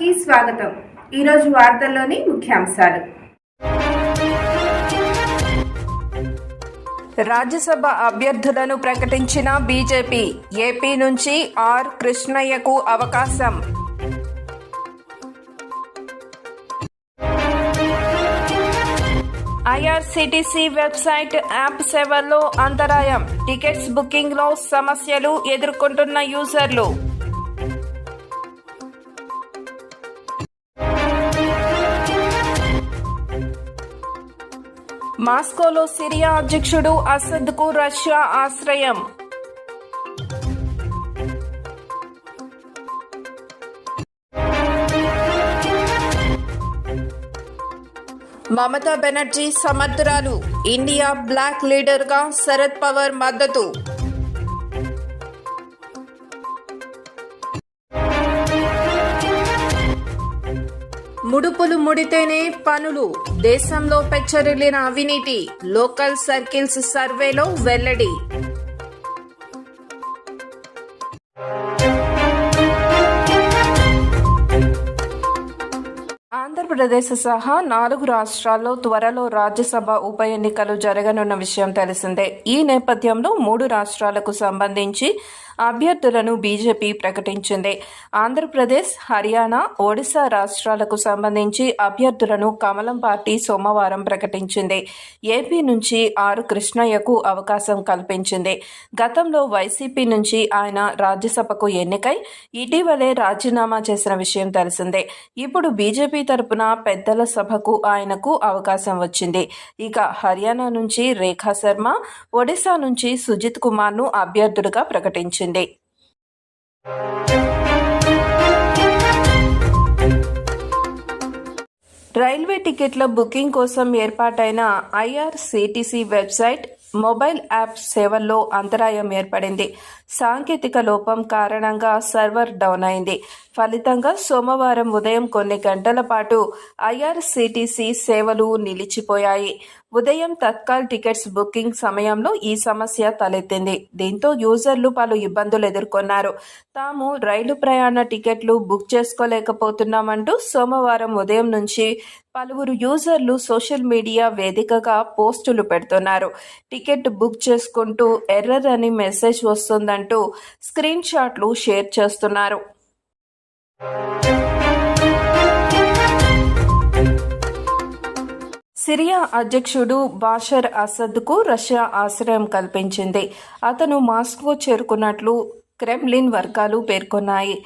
కి స్వాగతం. ఈరోజు వార్తల్లోని ముఖ్యాంశాలు. రాజ్యసభ అభ్యర్థులను ప్రకటించిన బీజేపీ ఏపీ నుంచి ఆర్ కృష్ణయ్యకు అవకాశం. ఐఆర్సిటిసి వెబ్సైట్ యాప్ సేవల్లో అంతరాయం. టికెట్స్ బుకింగ్లో సమస్యలు ఎదుర్కొంటున్న యూజర్లు. మాస్కోలో సిరియా అధ్యక్షుడు అసద్కు రష్యా ఆశ్రయం. మమతా బెనర్జీ సమర్థురాలు. ఇండియా బ్లాక్ లీడర్గా శరద్ పవార్ మద్దతు. ముడుపులు ముడితేనే పనులు. దేశంలో పెచ్చరిల్లిన అవినీతి. లోకల్ సర్కిల్స్ సర్వేలో వెల్లడి. ఆంధ్రప్రదేశ్ సహా నాలుగు రాష్ట్రాల్లో త్వరలో రాజ్యసభ ఉప ఎన్నికలు జరగనున్న విషయం తెలిసిందే. ఈ నేపథ్యంలో మూడు రాష్ట్రాలకు సంబంధించి అభ్యర్థులను బీజేపీ ప్రకటించింది. ఆంధ్రప్రదేశ్ హర్యానా ఒడిశా రాష్ట్రాలకు సంబంధించి అభ్యర్థులను కమలం పార్టీ సోమవారం ప్రకటించింది. ఏపీ నుంచి ఆరు కృష్ణయ్యకు అవకాశం కల్పించింది. గతంలో వైసీపీ నుంచి ఆయన రాజ్యసభకు ఎన్నికై ఇటీవలే రాజీనామా చేసిన విషయం తెలిసిందే. ఇప్పుడు బీజేపీ తరపున పెద్దల సభకు ఆయనకు అవకాశం వచ్చింది. ఇక హర్యానా నుంచి రేఖా శర్మ ఒడిశా నుంచి సుజిత్ కుమార్ను అభ్యర్థులుగా ప్రకటించింది. రైల్వే టికెట్ల బుకింగ్ కోసం ఏర్పాటైన ఐఆర్సిటిసి వెబ్సైట్ మొబైల్ యాప్ సేవల్లో అంతరాయం ఏర్పడింది. సాంకేతిక లోపం కారణంగా సర్వర్ డౌన్ అయింది. ఫలితంగా సోమవారం ఉదయం కొన్ని గంటల పాటు ఐఆర్సీటీసీ సేవలు నిలిచిపోయాయి. ఉదయం తత్కాల్ టికెట్స్ బుకింగ్ సమయంలో ఈ సమస్య తలెత్తింది. దీంతో యూజర్లు పలు ఇబ్బందులు ఎదుర్కొన్నారు. తాము రైలు ప్రయాణ టికెట్లు బుక్ చేసుకోలేకపోతున్నామంటూ సోమవారం ఉదయం నుంచి పలువురు యూజర్లు సోషల్ మీడియా వేదికగా పోస్టులు పెడుతున్నారు. టికెట్ బుక్ చేసుకుంటూ ఎర్రర్ అని మెసేజ్ వస్తుందంటూ. స్క్రీన్ షాట్లు షేర్ చేస్తున్నారు. సిరియా అధ్యక్షుడు బాషర్ అసద్కు రష్యా ఆశ్రయం కల్పించింది. అతను మాస్కో చేరుకున్నట్లు క్రెమ్లిన్ వర్గాలు పేర్కొన్నాయి.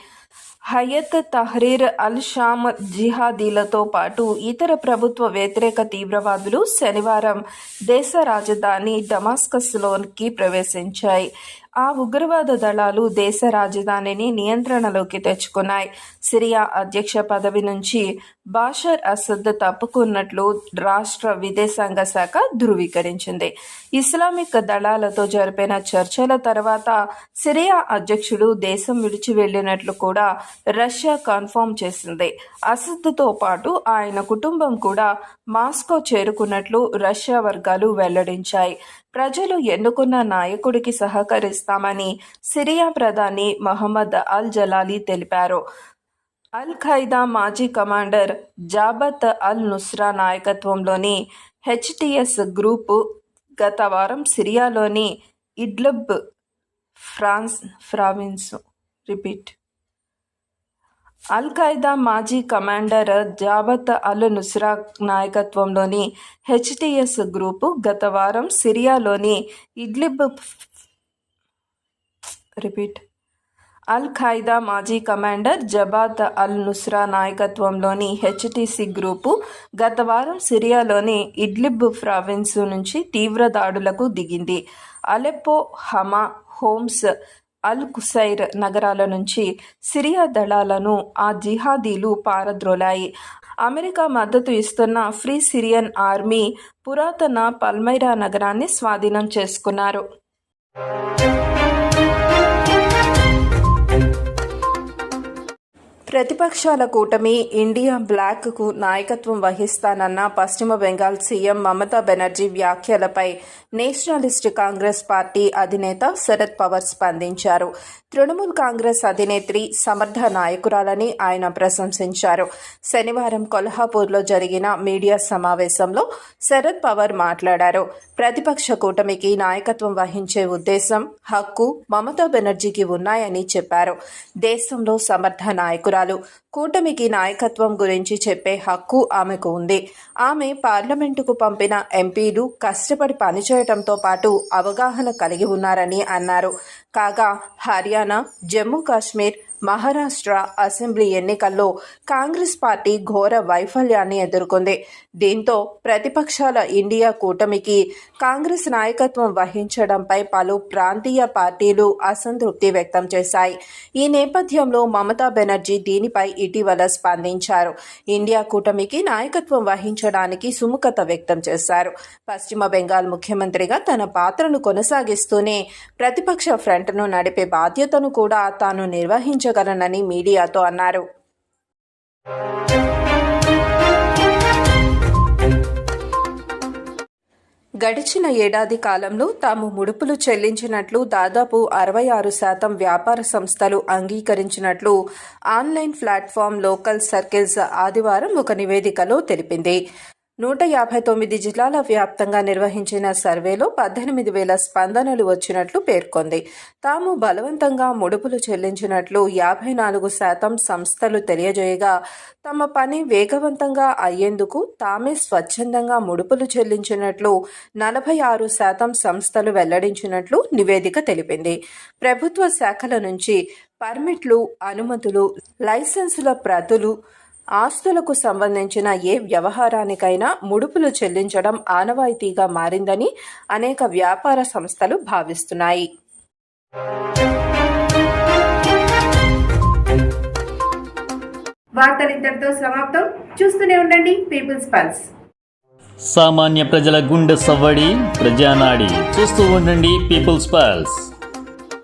హయత్ తహ్రీర్ అల్ షామ్ జిహాదీలతో పాటు ఇతర ప్రభుత్వ వ్యతిరేక తీవ్రవాదులు శనివారం దేశ రాజధాని డమాస్కస్లోకి ప్రవేశించాయి. ఆ ఉగ్రవాద దళాలు దేశ రాజధానిని నియంత్రణలోకి తెచ్చుకున్నాయి. సిరియా అధ్యక్ష పదవి నుంచి బాషర్ అసద్ తప్పుకున్నట్లు రాష్ట్ర విదేశాంగ శాఖ ధృవీకరించింది. ఇస్లామిక్ దళాలతో జరిపిన చర్చల తర్వాత సిరియా అధ్యక్షుడు దేశం విడిచి వెళ్ళినట్లు కూడా రష్యా కన్ఫర్మ్ చేసింది. అసద్తో పాటు ఆయన కుటుంబం కూడా మాస్కో చేరుకున్నట్లు రష్యా వర్గాలు వెల్లడించాయి. ప్రజలు ఎన్నుకున్న నాయకుడికి సహకరిస్తామని సిరియా ప్రధాని మహమ్మద్ అల్ జలాలీ తెలిపారు. అల్ ఖైదా మాజీ కమాండర్ జాబత్ అల్ నుస్రా నాయకత్వంలోని హెచ్టిఎస్ గ్రూపు గత వారం సిరియాలోని Idlib France province repeat al Qaeda మాజీ కమాండర్ జాబత్ అల్ నుస్రా నాయకత్వంలోని హెచ్టిఎస్ గ్రూపు గత వారం సిరియాలోని ఇడ్లిబ్ రిపీట్. అల్ ఖైదా మాజీ కమాండర్ జబాత్ అల్ నుస్రా నాయకత్వంలోని హెచ్టిసి గ్రూపు గత వారం సిరియాలోని ఇడ్లిబ్ ప్రావిన్స్ నుంచి తీవ్ర దాడులకు దిగింది. అలెప్పో హమా హోమ్స్ అల్ కుసైర్ నగరాల నుంచి సిరియా దళాలను ఆ జిహాదీలు పారద్రోలాయి. అమెరికా మద్దతు ఇస్తున్న ఫ్రీ సిరియన్ ఆర్మీ పురాతన పల్మైరా నగరాన్ని స్వాధీనం చేసుకున్నారు. ప్రతిపక్షాల కూటమి ఇండియా బ్లాక్కు నాయకత్వం వహిస్తానన్న పశ్చిమ బెంగాల్ సీఎం మమతా బెనర్జీ వ్యాఖ్యలపై నేషనలిస్ట్ కాంగ్రెస్ పార్టీ అధినేత శరద్ పవార్ స్పందించారు. తృణమూల్ కాంగ్రెస్ అధినేత్రి సమర్థ నాయకురాలని ఆయన ప్రశంసించారు. శనివారం కొల్హాపూర్లో జరిగిన మీడియా సమావేశంలో శరద్ పవార్ మాట్లాడారు. ప్రతిపక్ష కూటమికి నాయకత్వం వహించే ఉద్దేశం హక్కు మమతా బెనర్జీకి ఉన్నాయని చెప్పారు. దేశంలో సమర్థ నాయకురాలు కూటమికి నాయకత్వం గురించి చెప్పే హక్కు ఆమెకు ఉంది. ఆమె పార్లమెంటుకు పంపిన ఎంపీలు కష్టపడి పనిచేయటంతో పాటు అవగాహన కలిగి ఉన్నారని అన్నారు. కాగా హర్యానా జమ్మూ కాశ్మీర్ మహారాష్ట్ర అసెంబ్లీ ఎన్నికల్లో కాంగ్రెస్ పార్టీ ఘోర వైఫల్యాన్ని ఎదుర్కొంది. దీంతో ప్రతిపక్షాల ఇండియా కూటమికి కాంగ్రెస్ నాయకత్వం వహించడంపై పలు ప్రాంతీయ పార్టీలు అసంతృప్తి వ్యక్తం చేశాయి. ఈ నేపథ్యంలో మమతా బెనర్జీ దీనిపై ఇటీవల స్పందించారు. ఇండియా కూటమికి నాయకత్వం వహించడానికి సుముఖత వ్యక్తం చేశారు. పశ్చిమ బెంగాల్ ముఖ్యమంత్రిగా తన పాత్రను కొనసాగిస్తూనే ప్రతిపక్ష ఫ్రంట్ను నడిపే బాధ్యతను కూడా తాను నిర్వహించారు నిర్వహించగలనని మీడియాతో అన్నారు. గడిచిన ఏడాది కాలంలో తాము ముడుపులు చెల్లించినట్లు దాదాపు అరవై ఆరు శాతం వ్యాపార సంస్థలు అంగీకరించినట్లు ఆన్లైన్ ప్లాట్ఫామ్ లోకల్ సర్కిల్స్ ఆదివారం ఒక నివేదికలో తెలిపింది. నూట యాభై తొమ్మిది జిల్లాల వ్యాప్తంగా నిర్వహించిన సర్వేలో పద్దెనిమిది వేల స్పందనలు వచ్చినట్లు పేర్కొంది. తాము బలవంతంగా ముడుపులు చెల్లించినట్లు యాభై నాలుగు శాతం సంస్థలు తెలియజేయగా తమ పని వేగవంతంగా అయ్యేందుకు తామే స్వచ్ఛందంగా ముడుపులు చెల్లించినట్లు నలభై ఆరు శాతం సంస్థలు వెల్లడించినట్లు నివేదిక తెలిపింది. ప్రభుత్వ శాఖల నుంచి పర్మిట్లు అనుమతులు లైసెన్సుల ప్రతులు ఆస్తులకు సంబంధించిన ఏ వ్యవహారానికైనా ముడుపులు చెల్లించడం ఆనవాయితీగా మారిందని అనేక వ్యాపార సంస్థలు భావిస్తున్నాయి. వార్తలు ఇంతటితో సమాప్తం. చూస్తూనే ఉండండి పీపుల్స్ పల్స్ సామాన్య ప్రజల గుండె సవ్వడి ప్రజానాడి. చూస్తూ ఉండండి పీపుల్స్ పల్స్